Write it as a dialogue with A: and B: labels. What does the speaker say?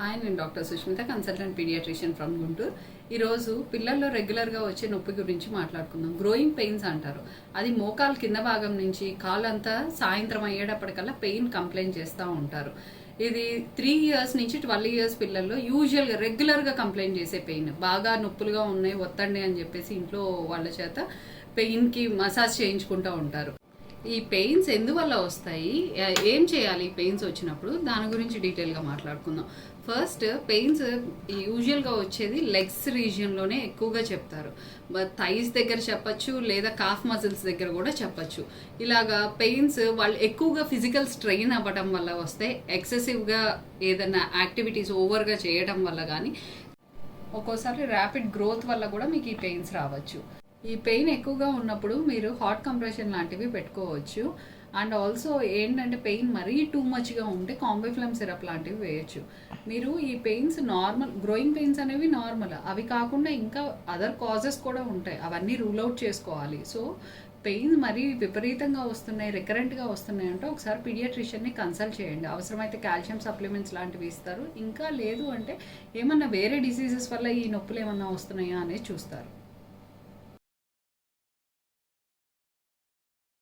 A: Hi నేను doctor Sushmitha consultant pediatrician from Guntur ఈరోజు పిల్లల్లో రెగ్యులర్గా వచ్చే నొప్పి గురించి మాట్లాడుకుందాం. గ్రోయింగ్ పెయిన్స్ అంటారు. అది మోకాలు కింద భాగం నుంచి కాలంతా సాయంత్రం అయ్యేటప్పటికల్లా పెయిన్ కంప్లైంట్ చేస్తూ ఉంటారు. ఇది త్రీ ఇయర్స్ నుంచి ట్వెల్వ్ ఇయర్స్ పిల్లల్లో యూజువల్గా రెగ్యులర్గా కంప్లైంట్ చేసే పెయిన్. బాగా నొప్పులుగా ఉన్నాయి ఒత్తండి అని చెప్పేసి ఇంట్లో వాళ్ళ చేత పెయిన్కి మసాజ్ చేయించుకుంటూ ఉంటారు. ఈ పెయిన్స్ ఎందువల్ల వస్తాయి? ఏం చేయాలి పెయిన్స్ వచ్చినప్పుడు? దాని గురించి డీటెయిల్గా మాట్లాడుకుందాం. ఫస్ట్ పెయిన్స్ యూజువల్గా వచ్చేది లెగ్స్ రీజియన్లోనే ఎక్కువగా చెప్తారు. బట్ థైస్ దగ్గర చెప్పచ్చు లేదా కాఫ్ మజిల్స్ దగ్గర కూడా చెప్పచ్చు. ఇలాగా పెయిన్స్ వాళ్ళు ఎక్కువగా ఫిజికల్ స్ట్రెయిన్ అవ్వడం వల్ల వస్తే ఎక్సెసివ్గా ఏదైనా యాక్టివిటీస్ ఓవర్గా చేయడం వల్ల కానీ ఒక్కోసారి ర్యాపిడ్ గ్రోత్ వల్ల కూడా మీకు ఈ పెయిన్స్ రావచ్చు. ఈ పెయిన్ ఎక్కువగా ఉన్నప్పుడు మీరు హాట్ కంప్రెషన్ లాంటివి పెట్టుకోవచ్చు. అండ్ ఆల్సో ఏంటంటే పెయిన్ మరీ టూ మచ్గా ఉంటే కాంబిఫ్లమ్ సిరప్ లాంటివి వేయచ్చు. మీరు ఈ పెయిన్స్ నార్మల్ గ్రోయింగ్ పెయిన్స్ అనేవి నార్మల్. అవి కాకుండా ఇంకా అదర్ కాజెస్ కూడా ఉంటాయి. అవన్నీ రూల్ అవుట్ చేసుకోవాలి. సో పెయిన్స్ మరీ విపరీతంగా వస్తున్నాయి రికరెంట్గా వస్తున్నాయి అంటే ఒకసారి పీడియాట్రిషియన్ని కన్సల్ట్ చేయండి. అవసరమైతే కాల్షియం సప్లిమెంట్స్ లాంటివి ఇస్తారు. ఇంకా లేదు అంటే ఏమన్నా వేరే డిసీజెస్ వల్ల ఈ నొప్పులు ఏమన్నా వస్తున్నాయా అనేది చూస్తారు.